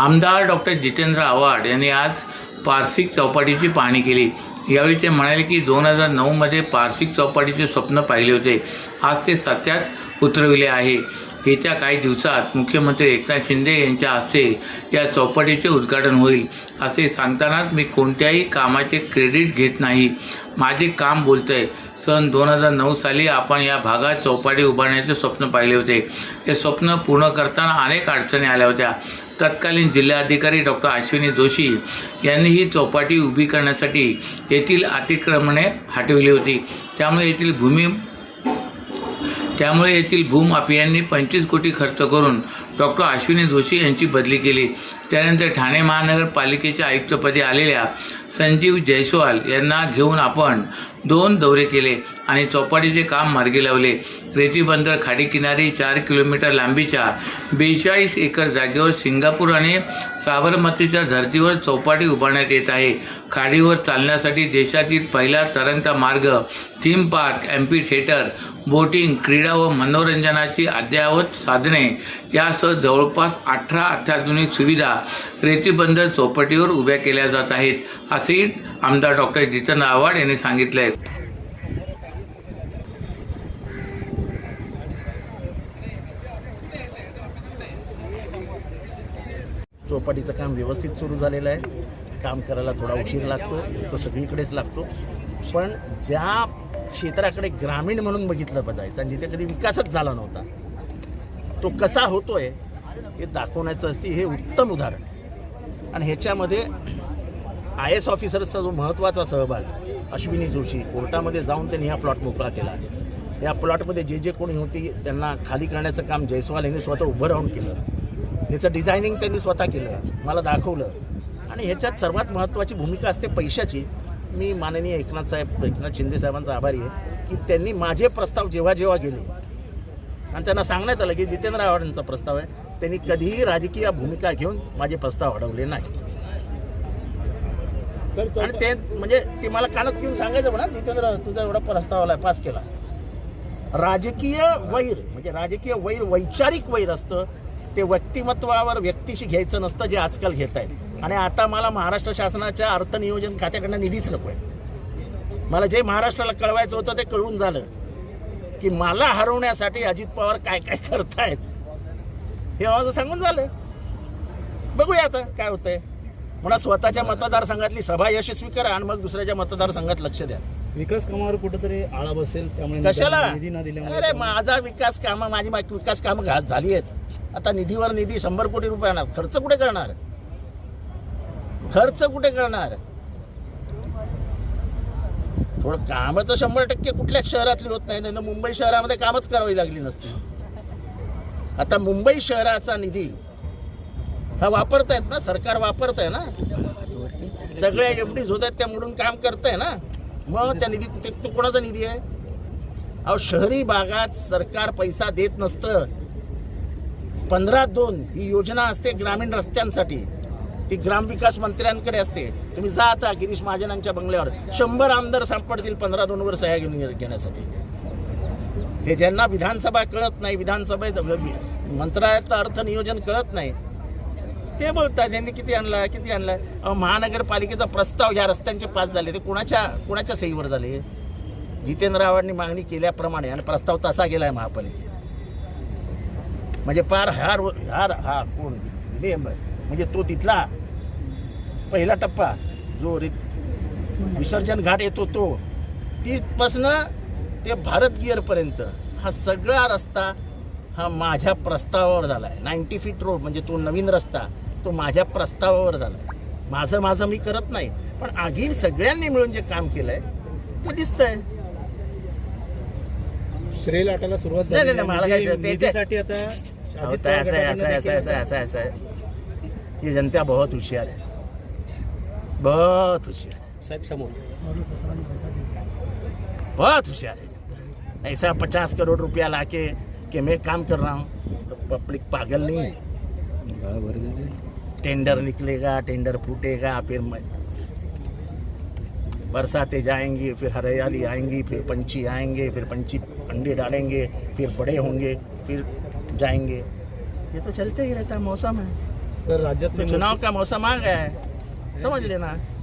आमदार डॉक्टर जितेंद्र आव्हाड यांनी आज पारसिक चौपाटीची पाहणी केली. यावेळी ते म्हणाले की दोन हजार नऊमध्ये पारसिक चौपाटीचे स्वप्न पाहिले होते. आज ते सत्यात उतरविले आहे. येत्या काही दिवसात मुख्यमंत्री एकनाथ शिंदे यांच्या हस्ते या चौपाटीचे उद्घाटन होईल असे सांगतानाच मी कोणत्याही कामाचे क्रेडिट घेत नाही. माझे काम बोलतंय. सन दोन हजार नऊ साली आपण या भागात चौपाटी उभारण्याचे स्वप्न पाहिले होते. हे स्वप्न पूर्ण करताना अनेक अडचणी आल्या होत्या. तत्कालीन जिल्हाधिकारी डॉक्टर अश्विनी जोशी यांनी ही चौपाटी उभी करण्यासाठी येथील अतिक्रमणे हटविली होती. त्यामुळे येथील भूमी त्यामुळे येथील भूमाफियांनी पंचवीस कोटी खर्च करून डॉक्टर अश्विनी जोशी यांची बदली केली. त्यानंतर ठाणे महानगरपालिकेच्या आयुक्तपदी आलेल्या संजीव जयस्वाल यांना घेऊन आपण दोन दौरे केले. आणि चौपाटीचे काम मार्गी लावले. रेती बंदर खाडीकिनारी चार किलोमीटर लांबीच्या बेचाळीस एकर जागेवर सिंगापूर आणि साबरमतीच्या धर्तीवर चौपाटी उभारण्यात येत आहे. खाडीवर चालण्यासाठी देशातील पहिला तरंगता मार्ग theme park amphitheatre boating क्रीडा व मनोरंजनाची अद्ययावत साधने यासह जवळपास अठरा अत्याधुनिक सुविधा रेतीबंदर चौपाटीवर उभ्या केल्या जात आहेत असे आमदार डॉक्टर जितन आव्हाड यांनी सांगितले चौपाटीचं काम व्यवस्थित सुरू झालेलं आहे. काम करायला थोडा उशीर लागतो तो सगळीकडेच लागतो. पण ज्या क्षेत्राकडे ग्रामीण म्हणून बघितलं जायचं आणि जिथे कधी विकासच झाला नव्हता तो कसा होतोय हे दाखवण्याचं असते हे उत्तम उदाहरण. आणि ह्याच्यामध्ये आय एस ऑफिसर्सचा जो महत्त्वाचा सहभाग अश्विनी जोशी कोर्टामध्ये जाऊन त्यांनी हा प्लॉट मोकळा केला. या प्लॉटमध्ये जे जे कोणी होती त्यांना खाली करण्याचं काम जयस्वाल यांनी स्वतः उभं राहून केलं. ह्याचं डिझायनिंग त्यांनी स्वतः केलं. मला दाखवलं. आणि ह्याच्यात सर्वात महत्त्वाची भूमिका असते पैशाची. मी माननीय एकनाथ साहेब एकनाथ शिंदे साहेबांचा आभारी आहे की त्यांनी माझे प्रस्ताव जेव्हा जेव्हा गेले आणि त्यांना सांगण्यात आलं की जितेंद्र आव्हाडांचा प्रस्ताव आहे त्यांनी कधीही राजकीय भूमिका घेऊन माझे प्रस्ताव अडवले नाहीत आणि ते म्हणजे ते मला कानात घेऊन सांगायचं म्हणा जितेंद्र तुझा एवढा प्रस्ताव आला पास केला. राजकीय वैर म्हणजे राजकीय वैर वैचारिक वैर असतं ते व्यक्तिमत्वावर व्यक्तीशी घ्यायचं नसतं जे आजकाल घेत आहेत. आणि आता मला महाराष्ट्र शासनाच्या अर्थनियोजन खात्याकडनं निधीच नको आहे मला जे महाराष्ट्राला कळवायचं होतं ते कळून झालं. की मला हरवण्यासाठी अजित पवार काय काय करतायत. हे माझं सांगून झालं. बघूया आता काय होतंय. म्हणा स्वतःच्या मतदारसंघातली सभा यशस्वी करा आणि मग दुसऱ्याच्या मतदारसंघात लक्ष द्या. विकास कामावर कुठेतरी आळा बसेल त्यामुळे कशाला? अरे माझा विकास कामं माझी विकास कामं घात झाली आहेत. आता निधीवर निधी शंभर कोटी रुपये येणार. खर्च कुठे करणार? खर्च कुठे करणार? थोडं कामाचं शंभर टक्के कुठल्याच शहरातली होत नाही नाही मुंबई शहरामध्ये कामच करावी लागली नसती. आता मुंबई शहराचा निधी हा वापरतायत ना सरकार वापरत आहे ना? सगळ्या एफ डीज होत आहेत त्या म्हणून काम करतंय ना? मग त्या निधी तो कोणाचा निधी आहे? अहो शहरी भागात सरकार पैसा देत नसतं. पंधरा दोन ही योजना असते ग्रामीण रस्त्यांसाठी. ती ग्रामविकास मंत्र्यांकडे असते. तुम्ही जा आता गिरीश महाजनांच्या बंगल्यावर. शंभर आमदार सापडतील पंधरा दोनवर सह्या घेऊन घेण्यासाठी. हे ज्यांना विधानसभा कळत नाही विधानसभेत मंत्रालयाचं अर्थनियोजन कळत नाही ते बोलतात त्यांनी किती आणला किती आणलाय? महानगरपालिकेचा प्रस्ताव ह्या रस्त्यांचे पास झाले. ते कोणाच्या कोणाच्या सहीवर झाले? जितेंद्र आव्हाडांनी मागणी केल्याप्रमाणे आणि प्रस्ताव तसा गेलाय महापालिकेत. म्हणजे पार हार हार हा कोण? म्हणजे तो तिथला पहिला टप्पा जो रित विसर्जन घाट येतो तो. तिथपासनं ते भारत गिअरपर्यंत हा सगळा रस्ता हा माझ्या प्रस्तावावर झाला आहे नाईन्टी फीट रोड म्हणजे तो नवीन रस्ता तो माझ्या प्रस्तावावर झाला आहे माझं माझं मी करत नाही पण आधी सगळ्यांनी मिळून जे काम केलं आहे ते दिसतंय. श्रेय लाटायला सुरुवात झाली नाही, मला काय निधी- ते- निधीसाठी आता अहो, अजित तो ऐसा ऐसा ऐसा ऐसा ऐसा है, ऐसा है. ये जनता बहुत होशियार है। बहुत होशियार साहेब समोर बहुत होशियार है जनता। ऐसा पचास करोड़ रुपया लाके कि मैं काम कर रहा हूँ तो पब्लिक पागल नहीं है। टेंडर निकलेगा टेंडर फूटेगा फिर बरसातें जाएँगी फिर हरियाली आएँगी फिर पंछी आएँगे फिर पंछी अंडे डालेंगे फिर बड़े होंगे फिर जाएंगे। ये तो चलते ही रहता है मौसम है। तो चुनाव का मौसम आ गया है। समझ लेना।